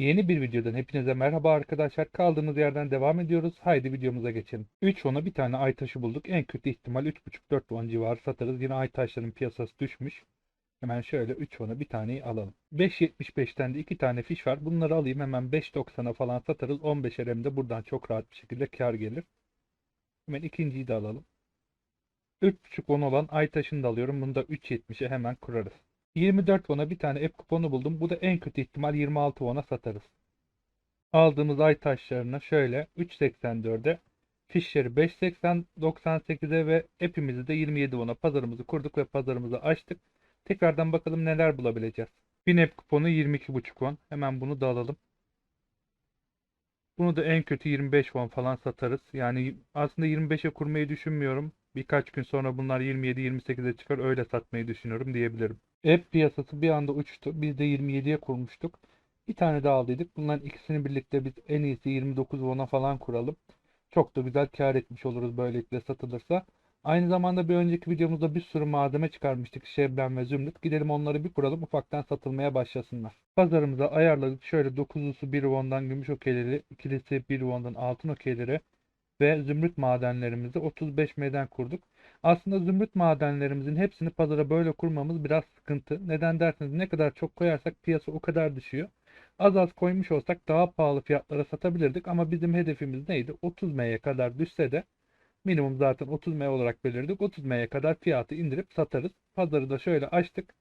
Yeni bir videodan hepinize merhaba arkadaşlar. Kaldığımız yerden devam ediyoruz. Haydi videomuza geçelim. 3 won'a bir tane ay taşı bulduk. En kötü ihtimal 3.5-4 won civarı satarız. Yine ay taşlarının piyasası düşmüş. Hemen şöyle 3 won'a bir taneyi alalım. 5.75'ten de 2 tane fiş var. Bunları alayım hemen 5.90'a falan satarız. 15 RM'de buradan çok rahat bir şekilde kar gelir. Hemen ikinciyi de alalım. 3.5 won olan ay taşını da alıyorum. Bunu da 3.70'e hemen kurarız. 24 won'a bir tane app kuponu buldum. Bu da en kötü ihtimal 26 won'a satarız. Aldığımız ay taşlarını şöyle 3.84'e, fişleri 5.80-98'e ve app'imizi de 27 won'a pazarımızı kurduk ve pazarımızı açtık. Tekrardan bakalım neler bulabileceğiz. 1000 app kuponu 22.5 won. Hemen bunu da alalım. Bunu da en kötü 25 won falan satarız. Yani aslında 25'e kurmayı düşünmüyorum. Birkaç gün sonra bunlar 27-28'e çıkar öyle satmayı düşünüyorum diyebilirim. App piyasası bir anda uçtu. Biz de 27'ye kurmuştuk. Bir tane daha aldıydık. Bunların ikisini birlikte biz en iyisi 29 won'a falan kuralım. Çok da güzel kar etmiş oluruz böylelikle satılırsa. Aynı zamanda bir önceki videomuzda bir sürü malzeme çıkarmıştık. Şebnem ve Zümrüt. Gidelim onları bir kuralım ufaktan satılmaya başlasınlar. Pazarımıza ayarladık. Şöyle 9'lusu 1 won'dan gümüş okeyleri, ikilisi 1 won'dan altın okeyleri ve zümrüt madenlerimizi 35 M'den kurduk. Aslında zümrüt madenlerimizin hepsini pazara böyle kurmamız biraz sıkıntı. Neden derseniz ne kadar çok koyarsak piyasa o kadar düşüyor. Az az koymuş olsak daha pahalı fiyatlara satabilirdik ama bizim hedefimiz neydi? 30 M'ye kadar düşse de minimum zaten 30 M olarak belirledik. 30 M'ye kadar fiyatı indirip satarız. Pazarı da şöyle açtık.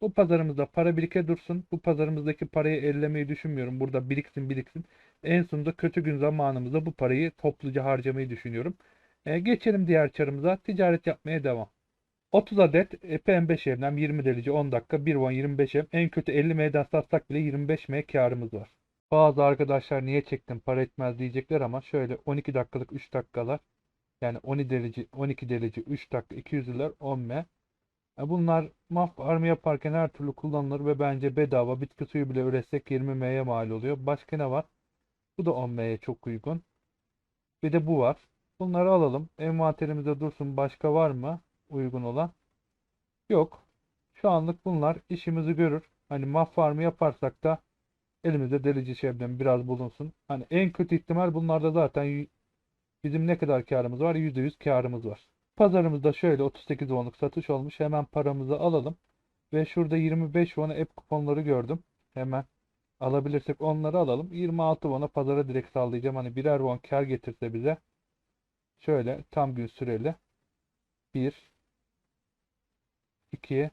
Bu pazarımızda para birike dursun. Bu pazarımızdaki parayı ellemeyi düşünmüyorum. Burada biriksin biriksin. En sonunda kötü gün zamanımızda bu parayı topluca harcamayı düşünüyorum. E, geçelim diğer çarımıza. Ticaret yapmaya devam. 30 adet e, PM5 evlem 20 derece 10 dakika 1 won 25 em. En kötü 50 M'den satsak bile 25 M karımız var. Bazı arkadaşlar niye çektim para etmez diyecekler ama şöyle 12 dakikalık 3 dakikalar yani 12 derece 12 derece 3 dakika 200 lira 10 M. E, Bunlar maf army yaparken her türlü kullanılır ve bence bedava bitki suyu bile üretsek 20 M'ye mal oluyor. Başka ne var? Bu da 10 M'ye çok uygun. Bir de bu var. Bunları alalım. Envanterimizde dursun. Başka var mı uygun olan? Yok. Şu anlık bunlar işimizi görür. Hani maf farmı yaparsak da elimizde delici şebnem biraz bulunsun. Hani en kötü ihtimal bunlarda zaten bizim ne kadar karımız var? %100 karımız var. Pazarımızda şöyle 38 wonluk satış olmuş. Hemen paramızı alalım. Ve şurada 25 won'a app kuponları gördüm. Hemen alabilirsek onları alalım. 26 won'a pazara direkt sallayacağım. Hani birer won kar getirse bize Şöyle tam gün süreli. 1 2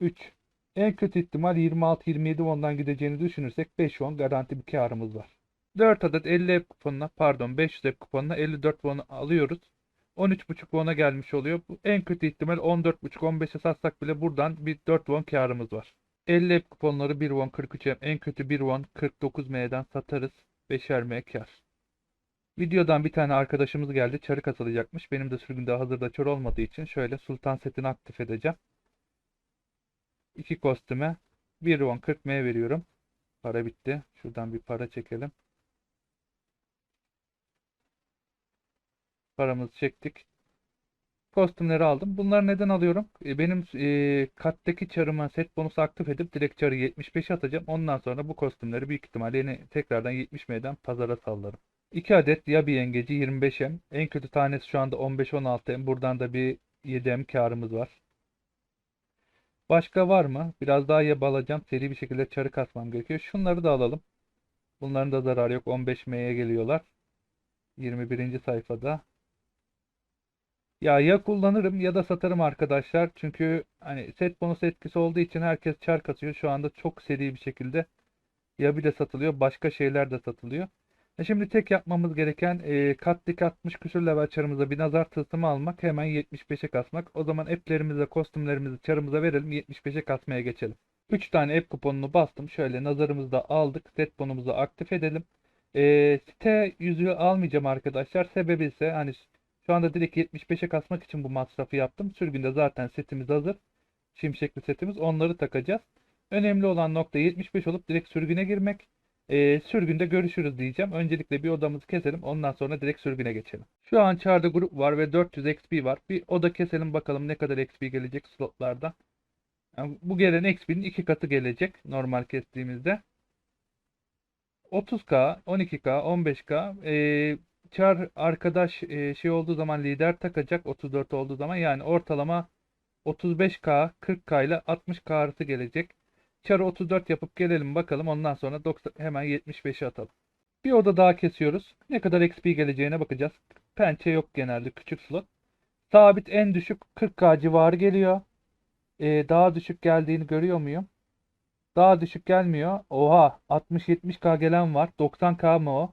3 En kötü ihtimal 26-27 ondan gideceğini düşünürsek 5 won garanti bir karımız var. 4 adet 50 ev kuponuna pardon 500 ev kuponuna 54 won alıyoruz. 13.5 won'a gelmiş oluyor. Bu en kötü ihtimal 14.5-15'e satsak bile buradan bir 4 won karımız var. 50 ev kuponları 1 won 43 M. En kötü 1 won 49 M'den satarız. 5'er M kar. Videodan bir tane arkadaşımız geldi. Çarı katılacakmış. Benim de sürgünde hazırda çar olmadığı için şöyle sultan setini aktif edeceğim. İki kostüme 1 won 40 M veriyorum. Para bitti. Şuradan bir para çekelim. Paramızı çektik. Kostümleri aldım. Bunları neden alıyorum? E, Benim e, kattaki çarıma set bonusu aktif edip direkt çarı 75'e atacağım. Ondan sonra bu kostümleri büyük ihtimalle yine tekrardan 70 M'den pazara sallarım. 2 adet Yabi yengeci 25M. En kötü tanesi şu anda 15-16M. Buradan da bir 7M karımız var. Başka var mı? Biraz daha yabi alacağım. Seri bir şekilde çarı kasmam gerekiyor. Şunları da alalım. Bunların da zararı yok. 15M'ye geliyorlar. 21. sayfada. Ya ya kullanırım ya da satarım arkadaşlar. Çünkü hani set bonus etkisi olduğu için herkes çar kasıyor. Şu anda çok seri bir şekilde Yabi de satılıyor. Başka şeyler de satılıyor. E Şimdi tek yapmamız gereken e, katlik 60 küsür level çarımıza bir nazar tılsımı almak. Hemen 75'e kasmak. O zaman app'lerimize, kostümlerimizi çarımıza verelim. 75'e kasmaya geçelim. 3 tane app kuponunu bastım. Şöyle nazarımızı da aldık. Set bonumuzu aktif edelim. E, site yüzüğü almayacağım arkadaşlar. Sebebi ise hani şu anda direkt 75'e kasmak için bu masrafı yaptım. Sürgünde zaten setimiz hazır. Şimşekli setimiz. Onları takacağız. Önemli olan nokta 75 olup direkt sürgüne girmek. Ee, sürgünde görüşürüz diyeceğim. Öncelikle bir odamızı keselim. Ondan sonra direkt sürgüne geçelim. Şu an çağrıda grup var ve 400 XP var. Bir oda keselim bakalım ne kadar XP gelecek slotlardan. Yani bu gelen XP'nin iki katı gelecek normal kestiğimizde. 30K, 12K, 15K e, çar arkadaş e, şey olduğu zaman lider takacak 34 olduğu zaman yani ortalama 35K, 40K ile 60K arası gelecek. Çarı 34 yapıp gelelim bakalım ondan sonra 90, hemen 75'e atalım. Bir oda daha kesiyoruz. Ne kadar XP geleceğine bakacağız. Pençe yok genelde küçük slot. Sabit en düşük 40K civarı geliyor. Ee, daha düşük geldiğini görüyor muyum? Daha düşük gelmiyor. Oha 60-70K gelen var. 90K mı o?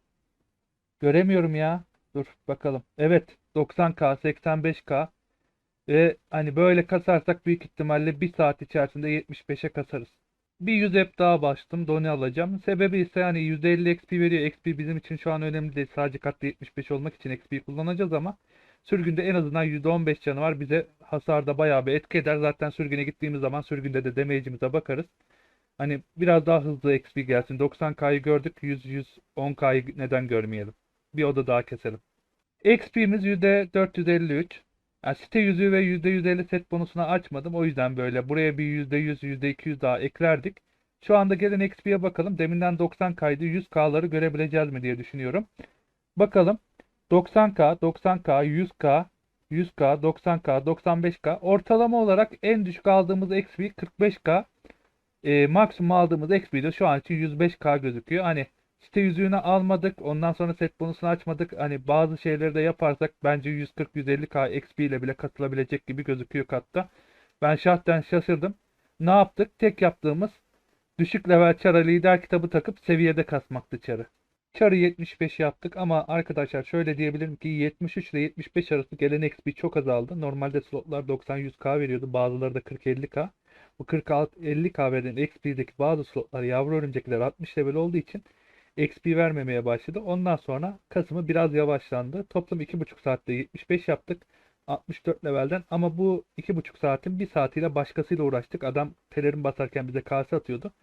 Göremiyorum ya. Dur bakalım. Evet 90K 85K. Ve hani böyle kasarsak büyük ihtimalle 1 saat içerisinde 75'e kasarız. Bir 100 app daha bastım. Done alacağım. Sebebi ise hani %50 XP veriyor. XP bizim için şu an önemli değil. Sadece katlı 75 olmak için XP kullanacağız ama sürgünde en azından %15 canı var. Bize hasarda bayağı bir etki eder. Zaten sürgüne gittiğimiz zaman sürgünde de damage'imize bakarız. Hani biraz daha hızlı XP gelsin. 90K'yı gördük. 100-110K'yı neden görmeyelim? Bir oda daha keselim. XP'miz %453. Yani site yüzüğü ve %150 set bonusunu açmadım. O yüzden böyle buraya bir %100, %200 daha eklerdik. Şu anda gelen XP'ye bakalım. Deminden 90 kaydı 100K'ları görebileceğiz mi diye düşünüyorum. Bakalım. 90K, 90K, 100K, 100K, 90K, 95K. Ortalama olarak en düşük aldığımız XP 45K. E, maksimum aldığımız XP de şu an için 105K gözüküyor. Hani site yüzüğünü almadık. Ondan sonra set bonusunu açmadık. Hani bazı şeyleri de yaparsak bence 140-150k XP ile bile katılabilecek gibi gözüküyor katta. Ben şahsen şaşırdım. Ne yaptık? Tek yaptığımız düşük level çara lider kitabı takıp seviyede kasmaktı çarı. Çarı 75 yaptık ama arkadaşlar şöyle diyebilirim ki 73 ile 75 arası gelen XP çok azaldı. Normalde slotlar 90-100k veriyordu. Bazıları da 40-50k. Bu 40-50k veren XP'deki bazı slotlar yavru örümcekler 60 level olduğu için XP vermemeye başladı. Ondan sonra Kasım'ı biraz yavaşlandı. Toplam 2,5 saatte 75 yaptık. 64 levelden ama bu 2,5 saatin 1 saatiyle başkasıyla uğraştık. Adam pelerin basarken bize kase atıyordu.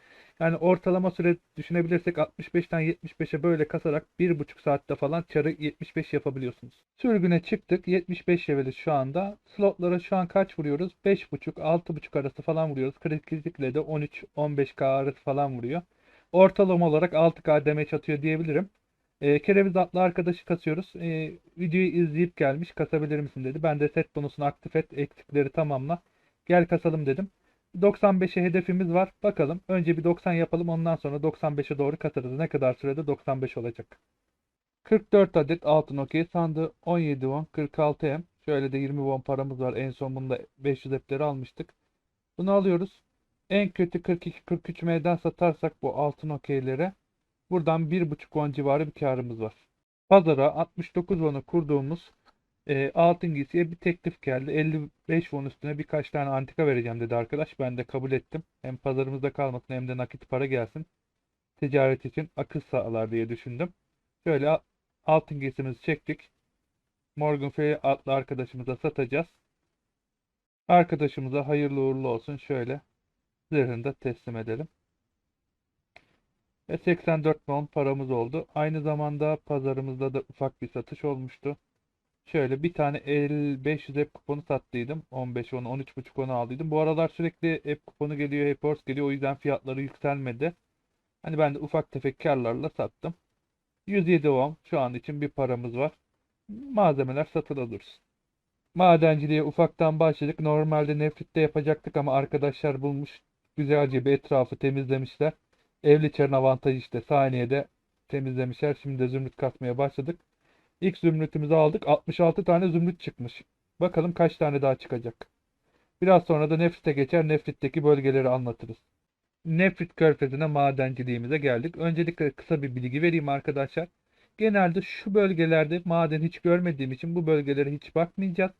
Yani ortalama süre düşünebilirsek 65'ten 75'e böyle kasarak 1,5 saatte falan çarı 75 yapabiliyorsunuz. Sürgüne çıktık. 75 leveliz şu anda. Slotlara şu an kaç vuruyoruz? 5,5 6,5 arası falan vuruyoruz. Kritikle de 13-15k arası falan vuruyor. Ortalama olarak 6K damage atıyor diyebilirim. E, kereviz atlı arkadaşı kasıyoruz. E, videoyu izleyip gelmiş kasabilir misin dedi. Ben de set bonusunu aktif et eksikleri tamamla. Gel kasalım dedim. 95'e hedefimiz var. Bakalım. Önce bir 90 yapalım. Ondan sonra 95'e doğru katarız. Ne kadar sürede 95 olacak. 44 adet altın okey sandı. 17 won 46 m. Şöyle de 20 won paramız var. En son bunda 500 epleri almıştık. Bunu alıyoruz. En kötü 42-43 M'den satarsak bu altın okeylere buradan 1.5 won civarı bir karımız var. Pazara 69 won'a kurduğumuz e, altın giysiye bir teklif geldi. 55 won üstüne birkaç tane antika vereceğim dedi arkadaş. Ben de kabul ettim. Hem pazarımızda kalmasın hem de nakit para gelsin. Ticaret için akıl sağlar diye düşündüm. Şöyle altın giysimizi çektik. Morgan Frey adlı arkadaşımıza satacağız. Arkadaşımıza hayırlı uğurlu olsun. Şöyle zırhını da teslim edelim. Ve 84 won paramız oldu. Aynı zamanda pazarımızda da ufak bir satış olmuştu. Şöyle bir tane el 500 app kuponu sattıydım. 15 won, 13.5 won aldıydım. Bu aralar sürekli app kuponu geliyor, app horse geliyor. O yüzden fiyatları yükselmedi. Hani ben de ufak tefek karlarla sattım. 107 won şu an için bir paramız var. Malzemeler satıla dursun. Madenciliğe ufaktan başladık. Normalde nefritte yapacaktık ama arkadaşlar bulmuş güzelce bir etrafı temizlemişler. Evliçer'in avantajı işte saniyede temizlemişler. Şimdi de zümrüt kasmaya başladık. İlk zümrütümüzü aldık. 66 tane zümrüt çıkmış. Bakalım kaç tane daha çıkacak. Biraz sonra da Nefrit'e geçer. Nefrit'teki bölgeleri anlatırız. Nefrit körfezine madenciliğimize geldik. Öncelikle kısa bir bilgi vereyim arkadaşlar. Genelde şu bölgelerde maden hiç görmediğim için bu bölgelere hiç bakmayacağız.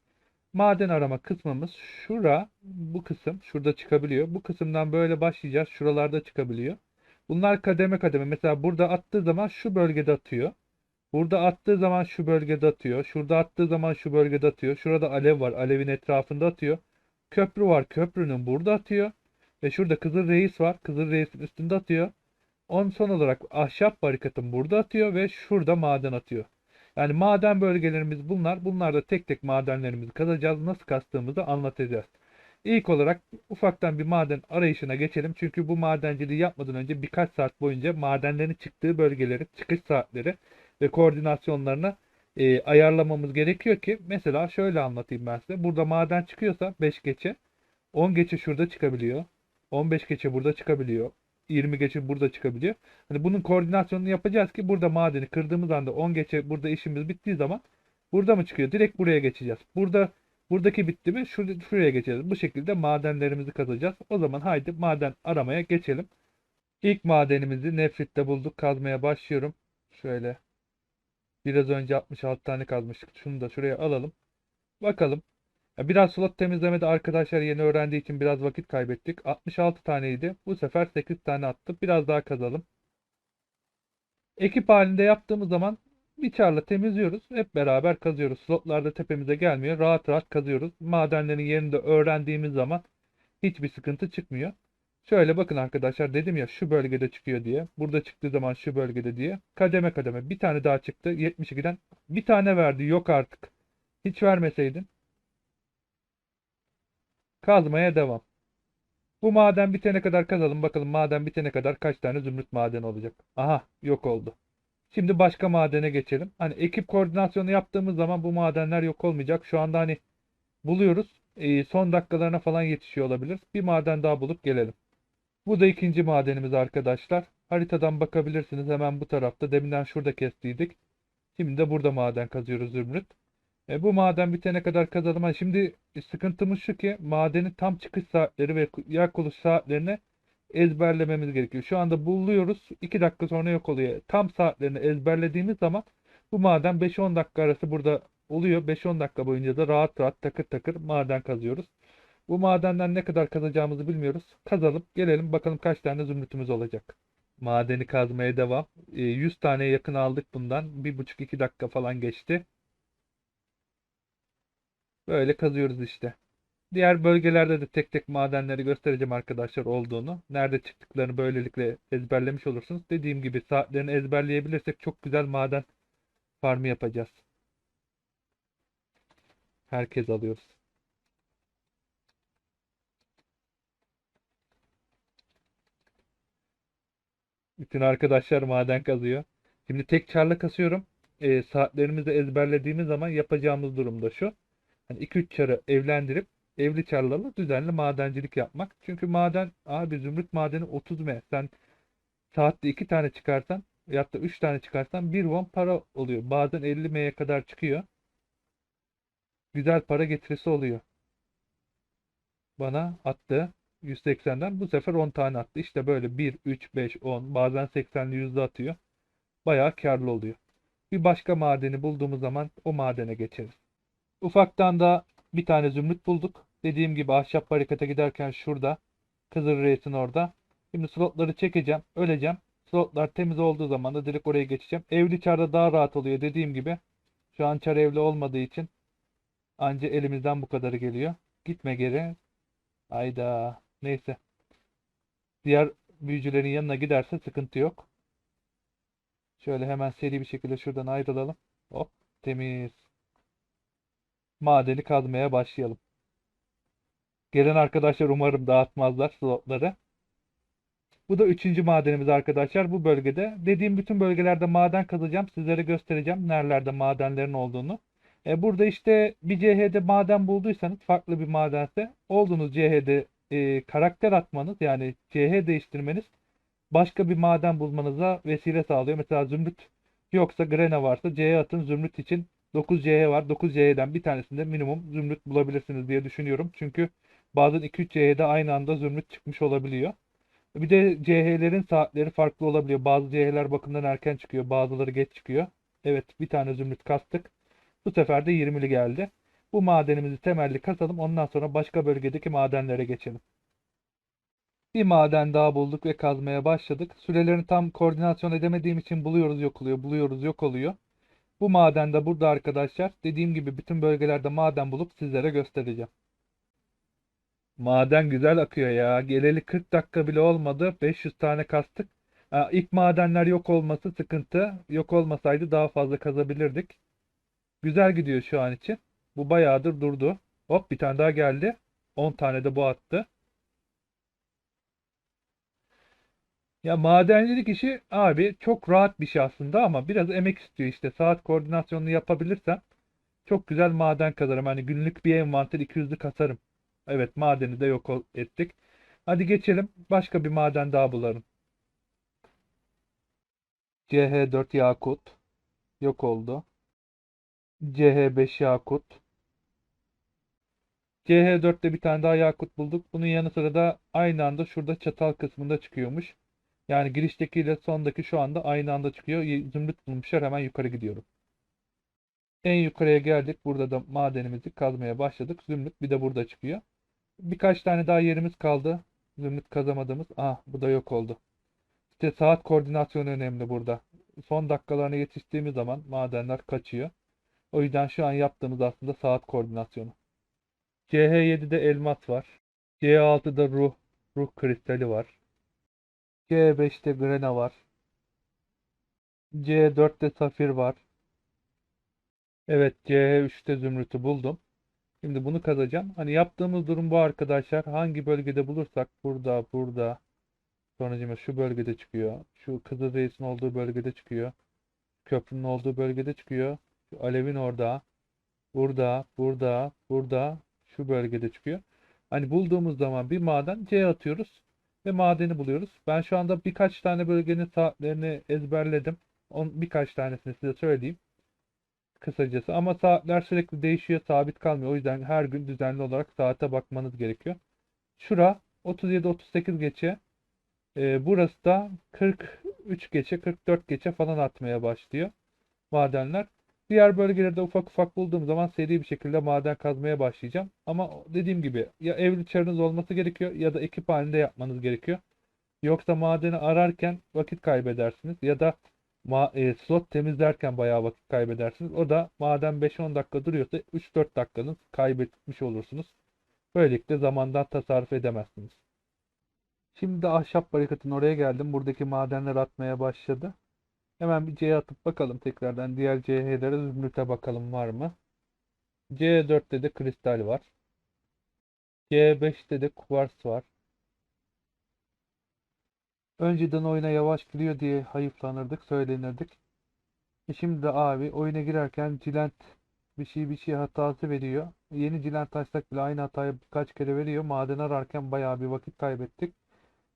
Maden arama kısmımız şura bu kısım şurada çıkabiliyor. Bu kısımdan böyle başlayacağız. Şuralarda çıkabiliyor. Bunlar kademe kademe. Mesela burada attığı zaman şu bölgede atıyor. Burada attığı zaman şu bölgede atıyor. Şurada attığı zaman şu bölgede atıyor. Şurada alev var. Alevin etrafında atıyor. Köprü var. Köprünün burada atıyor. Ve şurada Kızıl Reis var. Kızıl Reis'in üstünde atıyor. On son olarak ahşap barikatın burada atıyor ve şurada maden atıyor. Yani maden bölgelerimiz bunlar. Bunlarda tek tek madenlerimizi kazacağız. Nasıl kastığımızı anlatacağız. İlk olarak ufaktan bir maden arayışına geçelim. Çünkü bu madenciliği yapmadan önce birkaç saat boyunca madenlerin çıktığı bölgeleri, çıkış saatleri ve koordinasyonlarını e, ayarlamamız gerekiyor ki mesela şöyle anlatayım ben size. Burada maden çıkıyorsa 5 geçe 10 geçe şurada çıkabiliyor. 15 geçe burada çıkabiliyor. 20 geçe burada çıkabiliyor. Hani bunun koordinasyonunu yapacağız ki burada madeni kırdığımız anda 10 geçe burada işimiz bittiği zaman burada mı çıkıyor? Direkt buraya geçeceğiz. Burada buradaki bitti mi şur- şuraya geçeceğiz. Bu şekilde madenlerimizi kazacağız. O zaman haydi maden aramaya geçelim. İlk madenimizi nefritte bulduk. Kazmaya başlıyorum. Şöyle Biraz önce 66 tane kazmıştık. Şunu da şuraya alalım. Bakalım. Biraz slot temizlemede arkadaşlar yeni öğrendiği için biraz vakit kaybettik. 66 taneydi. Bu sefer 8 tane attı. Biraz daha kazalım. Ekip halinde yaptığımız zaman bir çarla temizliyoruz. Hep beraber kazıyoruz. Slotlarda tepemize gelmiyor. Rahat rahat kazıyoruz. Madenlerin yerini de öğrendiğimiz zaman hiçbir sıkıntı çıkmıyor. Şöyle bakın arkadaşlar dedim ya şu bölgede çıkıyor diye. Burada çıktığı zaman şu bölgede diye. Kademe kademe. Bir tane daha çıktı. 72'den bir tane verdi. Yok artık. Hiç vermeseydin. Kazmaya devam. Bu maden bitene kadar kazalım. Bakalım maden bitene kadar kaç tane zümrüt madeni olacak. Aha yok oldu. Şimdi başka madene geçelim. Hani ekip koordinasyonu yaptığımız zaman bu madenler yok olmayacak. Şu anda hani buluyoruz. Ee, son dakikalarına falan yetişiyor olabilir. Bir maden daha bulup gelelim. Bu da ikinci madenimiz arkadaşlar. Haritadan bakabilirsiniz hemen bu tarafta. Deminden şurada kestiydik. Şimdi de burada maden kazıyoruz zümrüt. E, bu maden bitene kadar kazalım. Ha, şimdi sıkıntımız şu ki madenin tam çıkış saatleri ve yak oluş saatlerini ezberlememiz gerekiyor. Şu anda buluyoruz. 2 dakika sonra yok oluyor. Tam saatlerini ezberlediğimiz zaman bu maden 5-10 dakika arası burada oluyor. 5-10 dakika boyunca da rahat rahat takır takır maden kazıyoruz. Bu madenden ne kadar kazacağımızı bilmiyoruz. Kazalım, gelelim bakalım kaç tane zümrütümüz olacak. Madeni kazmaya devam. E, 100 taneye yakın aldık bundan. 1,5-2 dakika falan geçti. Böyle kazıyoruz işte. Diğer bölgelerde de tek tek madenleri göstereceğim arkadaşlar olduğunu. Nerede çıktıklarını böylelikle ezberlemiş olursunuz. Dediğim gibi saatlerini ezberleyebilirsek çok güzel maden farmı yapacağız. Herkes alıyoruz. Bütün arkadaşlar maden kazıyor. Şimdi tek çarla kasıyorum. E, saatlerimizi ezberlediğimiz zaman yapacağımız durum da şu. Hani 2-3 çarı evlendirip evli çarlarla düzenli madencilik yapmak. Çünkü maden abi zümrüt madeni 30 M. Sen saatte 2 tane çıkarsan ya da 3 tane çıkarsan 1 won para oluyor. Bazen 50 M'ye kadar çıkıyor. Güzel para getirisi oluyor. Bana attı. 180'den bu sefer 10 tane attı. İşte böyle 1, 3, 5, 10 bazen 80'li yüzde atıyor. Bayağı karlı oluyor. Bir başka madeni bulduğumuz zaman o madene geçeriz. Ufaktan da bir tane zümrüt bulduk. Dediğim gibi ahşap barikata giderken şurada. Kızıl Reis'in orada. Şimdi slotları çekeceğim. Öleceğim. Slotlar temiz olduğu zaman da direkt oraya geçeceğim. Evli çarda daha rahat oluyor dediğim gibi. Şu an çar evli olmadığı için anca elimizden bu kadarı geliyor. Gitme geri. Ayda. Neyse. Diğer büyücülerin yanına giderse sıkıntı yok. Şöyle hemen seri bir şekilde şuradan ayrılalım. Hop temiz. Madeni kazmaya başlayalım. Gelen arkadaşlar umarım dağıtmazlar slotları. Bu da üçüncü madenimiz arkadaşlar. Bu bölgede. Dediğim bütün bölgelerde maden kazacağım. Sizlere göstereceğim nerelerde madenlerin olduğunu. E, burada işte bir CH'de maden bulduysanız farklı bir madense olduğunuz CH'de e, karakter atmanız yani CH değiştirmeniz başka bir maden bulmanıza vesile sağlıyor. Mesela zümrüt yoksa grene varsa CH atın zümrüt için 9 CH var. 9 CH'den bir tanesinde minimum zümrüt bulabilirsiniz diye düşünüyorum. Çünkü bazen 2-3 CH'de aynı anda zümrüt çıkmış olabiliyor. Bir de CH'lerin saatleri farklı olabiliyor. Bazı CH'ler bakımdan erken çıkıyor. Bazıları geç çıkıyor. Evet bir tane zümrüt kastık. Bu sefer de 20'li geldi. Bu madenimizi temelli kasalım. Ondan sonra başka bölgedeki madenlere geçelim. Bir maden daha bulduk ve kazmaya başladık. Sürelerini tam koordinasyon edemediğim için buluyoruz yok oluyor, buluyoruz yok oluyor. Bu maden de burada arkadaşlar. Dediğim gibi bütün bölgelerde maden bulup sizlere göstereceğim. Maden güzel akıyor ya. Geleli 40 dakika bile olmadı. 500 tane kastık. Ha, ilk madenler yok olması sıkıntı. Yok olmasaydı daha fazla kazabilirdik. Güzel gidiyor şu an için. Bu bayağıdır durdu. Hop bir tane daha geldi. 10 tane de bu attı. Ya madencilik işi abi çok rahat bir şey aslında ama biraz emek istiyor işte. Saat koordinasyonunu yapabilirsem çok güzel maden kazarım. Hani günlük bir envanter 200'lü kasarım. Evet madeni de yok ettik. Hadi geçelim. Başka bir maden daha bulalım. CH4 yakut. Yok oldu. CH5 yakut. CH4'te bir tane daha yakut bulduk. Bunun yanı sıra da aynı anda şurada çatal kısmında çıkıyormuş. Yani girişteki ile sondaki şu anda aynı anda çıkıyor. Zümrüt bulmuşlar. Hemen yukarı gidiyorum. En yukarıya geldik. Burada da madenimizi kazmaya başladık. Zümrüt bir de burada çıkıyor. Birkaç tane daha yerimiz kaldı. Zümrüt kazamadığımız. Ah bu da yok oldu. İşte saat koordinasyonu önemli burada. Son dakikalarına yetiştiğimiz zaman madenler kaçıyor. O yüzden şu an yaptığımız aslında saat koordinasyonu. CH7'de elmas var. C6'da ruh, ruh kristali var. C5'te grena var. C4'te safir var. Evet CH3'te zümrütü buldum. Şimdi bunu kazacağım. Hani yaptığımız durum bu arkadaşlar. Hangi bölgede bulursak burada, burada, sonracığıma şu bölgede çıkıyor. Şu Kızılreis'in olduğu bölgede çıkıyor. Köprünün olduğu bölgede çıkıyor. Şu alevin orada. Burada, burada, burada, şu bölgede çıkıyor. Hani bulduğumuz zaman bir maden C atıyoruz ve madeni buluyoruz. Ben şu anda birkaç tane bölgenin saatlerini ezberledim. On, birkaç tanesini size söyleyeyim kısacası. Ama saatler sürekli değişiyor, sabit kalmıyor. O yüzden her gün düzenli olarak saate bakmanız gerekiyor. Şura 37-38 geçe. Ee, burası da 43 geçe, 44 geçe falan atmaya başlıyor madenler. Diğer bölgelerde ufak ufak bulduğum zaman seri bir şekilde maden kazmaya başlayacağım. Ama dediğim gibi ya evli çarınız olması gerekiyor ya da ekip halinde yapmanız gerekiyor. Yoksa madeni ararken vakit kaybedersiniz ya da e, slot temizlerken bayağı vakit kaybedersiniz. O da maden 5-10 dakika duruyorsa 3-4 dakikanız kaybetmiş olursunuz. Böylelikle zamandan tasarruf edemezsiniz. Şimdi ahşap barikatın oraya geldim. Buradaki madenler atmaya başladı. Hemen bir C'ye atıp bakalım tekrardan. Diğer CH'lere zümrüte bakalım var mı? C4'te de kristal var. C5'te de kuvars var. Önceden oyuna yavaş giriyor diye hayıflanırdık, söylenirdik. E şimdi de abi oyuna girerken Cilent bir şey bir şey hatası veriyor. Yeni Cilent açsak bile aynı hatayı birkaç kere veriyor. Maden ararken bayağı bir vakit kaybettik.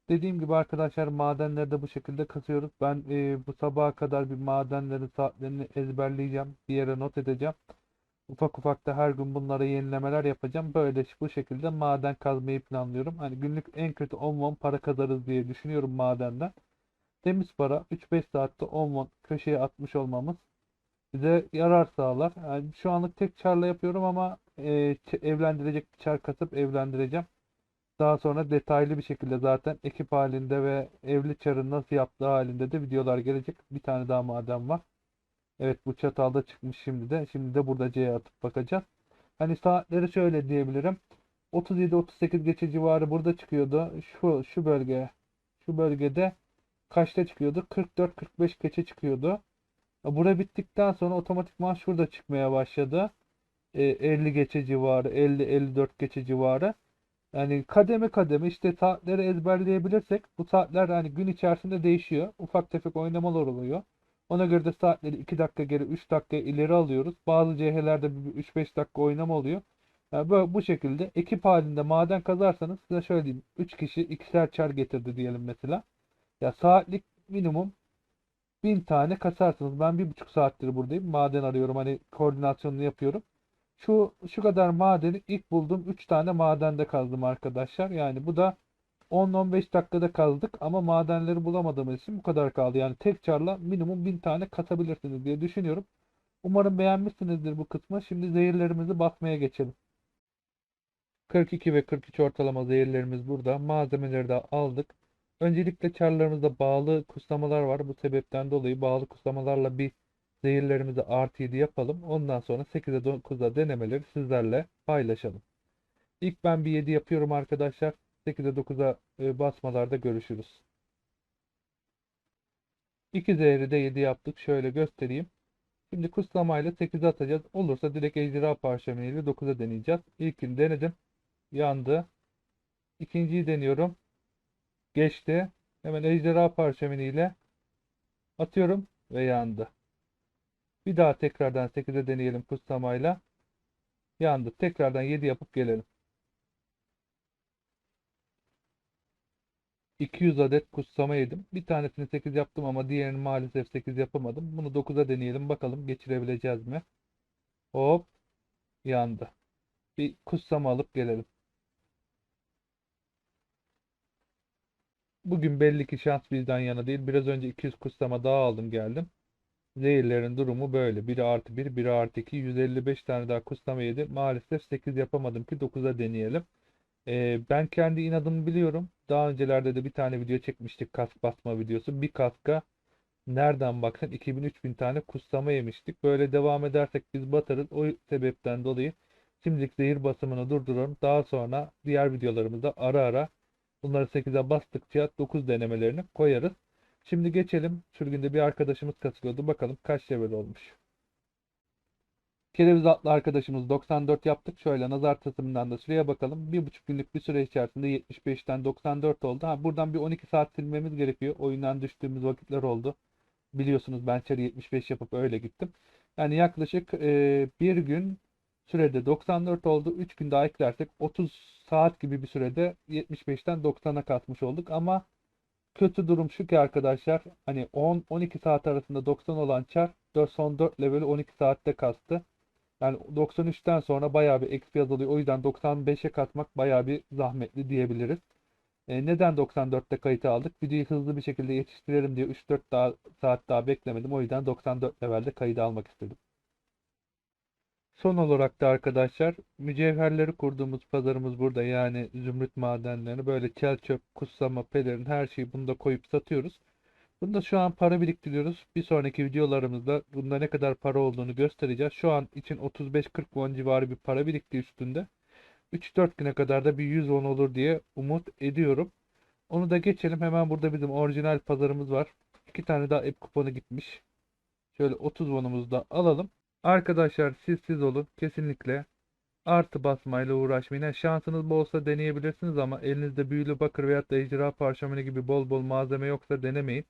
Dediğim gibi arkadaşlar madenleri de bu şekilde kasıyoruz. Ben e, bu sabaha kadar bir madenlerin saatlerini ezberleyeceğim. Bir yere not edeceğim. Ufak ufak da her gün bunlara yenilemeler yapacağım. Böyle bu şekilde maden kazmayı planlıyorum. Hani günlük en kötü 10 won para kazarız diye düşünüyorum madenden. Temiz para 3-5 saatte 10 won köşeye atmış olmamız bize yarar sağlar. Yani şu anlık tek çarla yapıyorum ama e, evlendirecek bir çar kasıp evlendireceğim. Daha sonra detaylı bir şekilde zaten ekip halinde ve evli çarın nasıl yaptığı halinde de videolar gelecek. Bir tane daha maden var. Evet bu çatalda çıkmış şimdi de. Şimdi de burada C'ye atıp bakacağız. Hani saatleri şöyle diyebilirim. 37-38 geçe civarı burada çıkıyordu. Şu şu bölge şu bölgede kaçta çıkıyordu? 44-45 geçe çıkıyordu. Bura bittikten sonra otomatikman şurada çıkmaya başladı. E, 50 geçe civarı, 50-54 geçe civarı. Yani kademe kademe işte saatleri ezberleyebilirsek bu saatler hani gün içerisinde değişiyor. Ufak tefek oynamalar oluyor. Ona göre de saatleri 2 dakika geri 3 dakika ileri alıyoruz. Bazı CH'lerde 3-5 dakika oynama oluyor. Yani böyle bu şekilde ekip halinde maden kazarsanız size şöyle diyeyim. 3 kişi ikişer çar getirdi diyelim mesela. Ya saatlik minimum 1000 tane kasarsınız. Ben 1,5 saattir buradayım. Maden arıyorum. Hani koordinasyonunu yapıyorum. Şu şu kadar madeni ilk bulduğum 3 tane madende kazdım arkadaşlar. Yani bu da 10-15 dakikada kazdık ama madenleri bulamadığımız için bu kadar kaldı. Yani tek çarla minimum 1000 tane katabilirsiniz diye düşünüyorum. Umarım beğenmişsinizdir bu kısmı. Şimdi zehirlerimizi basmaya geçelim. 42 ve 43 ortalama zehirlerimiz burada. Malzemeleri de aldık. Öncelikle çarlarımızda bağlı kuslamalar var. Bu sebepten dolayı bağlı kuslamalarla bir zehirlerimizi artı 7 yapalım. Ondan sonra 8'e 9'a denemeleri sizlerle paylaşalım. İlk ben bir 7 yapıyorum arkadaşlar. 8'e 9'a e, basmalarda görüşürüz. 2 zehri de 7 yaptık. Şöyle göstereyim. Şimdi kuslamayla 8'e atacağız. Olursa direkt ejderha parşömeniyle 9'a deneyeceğiz. İlkini denedim. Yandı. İkinciyi deniyorum. Geçti. Hemen ejderha parşömeniyle atıyorum ve yandı. Bir daha tekrardan 8'e deneyelim kutsamayla. Yandı. Tekrardan 7 yapıp gelelim. 200 adet kutsama yedim. Bir tanesini 8 yaptım ama diğerini maalesef 8 yapamadım. Bunu 9'a deneyelim bakalım geçirebileceğiz mi? Hop yandı. Bir kutsama alıp gelelim. Bugün belli ki şans bizden yana değil. Biraz önce 200 kutsama daha aldım geldim. Zehirlerin durumu böyle. Biri artı 1, biri artı 2. 155 tane daha kutsama yedi. Maalesef 8 yapamadım ki 9'a deneyelim. Ee, ben kendi inadımı biliyorum. Daha öncelerde de bir tane video çekmiştik. Kask basma videosu. Bir kaska nereden baksan 2000-3000 tane kutsama yemiştik. Böyle devam edersek biz batarız. O sebepten dolayı şimdilik zehir basımını durduralım. Daha sonra diğer videolarımızda ara ara bunları 8'e bastıkça 9 denemelerini koyarız. Şimdi geçelim. Sürgünde bir arkadaşımız katılıyordu. Bakalım kaç level olmuş. Kereviz adlı arkadaşımız 94 yaptık. Şöyle nazar tasımından da süreye bakalım. Bir buçuk günlük bir süre içerisinde 75'ten 94 oldu. Ha, buradan bir 12 saat silmemiz gerekiyor. Oyundan düştüğümüz vakitler oldu. Biliyorsunuz ben çarı 75 yapıp öyle gittim. Yani yaklaşık e, bir gün sürede 94 oldu. 3 gün daha eklersek 30 saat gibi bir sürede 75'ten 90'a katmış olduk. Ama kötü durum şu ki arkadaşlar hani 10-12 saat arasında 90 olan çar 4 son 4 leveli 12 saatte kastı. Yani 93'ten sonra bayağı bir XP azalıyor. O yüzden 95'e katmak bayağı bir zahmetli diyebiliriz. E, neden 94'te kayıt aldık? Videoyu hızlı bir şekilde yetiştirelim diye 3-4 daha, saat daha beklemedim. O yüzden 94 levelde kaydı almak istedim. Son olarak da arkadaşlar mücevherleri kurduğumuz pazarımız burada. Yani zümrüt madenlerini böyle çel çöp, kutsama, pelerin her şeyi bunda koyup satıyoruz. Bunda şu an para biriktiriyoruz. Bir sonraki videolarımızda bunda ne kadar para olduğunu göstereceğiz. Şu an için 35-40 won civarı bir para birikti üstünde. 3-4 güne kadar da bir 100 won olur diye umut ediyorum. Onu da geçelim. Hemen burada bizim orijinal pazarımız var. İki tane daha app kuponu gitmiş. Şöyle 30 wonumuzu da alalım. Arkadaşlar siz siz olun. Kesinlikle artı basmayla uğraşmayın. Yani şansınız bolsa deneyebilirsiniz ama elinizde büyülü bakır veyahut da ejderha parşömeni gibi bol bol malzeme yoksa denemeyin.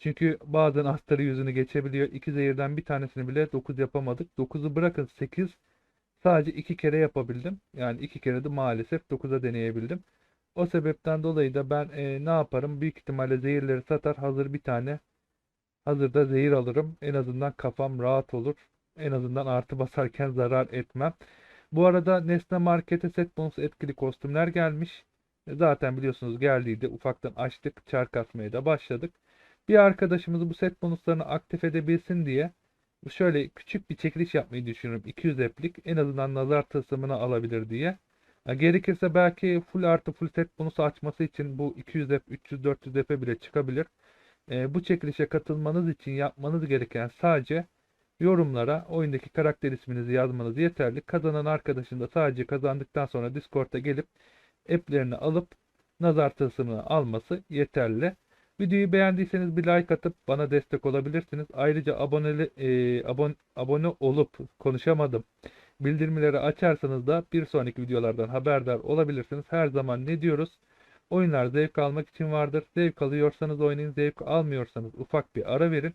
Çünkü bazen astarı yüzünü geçebiliyor. İki zehirden bir tanesini bile 9 yapamadık. 9'u bırakın 8 sadece 2 kere yapabildim. Yani 2 kere de maalesef 9'a deneyebildim. O sebepten dolayı da ben e, ne yaparım? Büyük ihtimalle zehirleri satar hazır bir tane hazırda zehir alırım. En azından kafam rahat olur. En azından artı basarken zarar etmem. Bu arada Nesne Market'e set bonus etkili kostümler gelmiş. Zaten biliyorsunuz geldiydi. Ufaktan açtık. Çark atmaya da başladık. Bir arkadaşımız bu set bonuslarını aktif edebilsin diye şöyle küçük bir çekiliş yapmayı düşünüyorum. 200 eplik en azından nazar tılsımını alabilir diye. Gerekirse belki full artı full set bonusu açması için bu 200 ep, 300, 400 ep'e bile çıkabilir. E, bu çekilişe katılmanız için yapmanız gereken sadece yorumlara oyundaki karakter isminizi yazmanız yeterli. Kazanan arkadaşın da sadece kazandıktan sonra Discord'a gelip app'lerini alıp nazar tılsımını alması yeterli. Videoyu beğendiyseniz bir like atıp bana destek olabilirsiniz. Ayrıca aboneli, e, abon, abone olup konuşamadım. Bildirimleri açarsanız da bir sonraki videolardan haberdar olabilirsiniz. Her zaman ne diyoruz? Oyunlar zevk almak için vardır. Zevk alıyorsanız oynayın, zevk almıyorsanız ufak bir ara verin.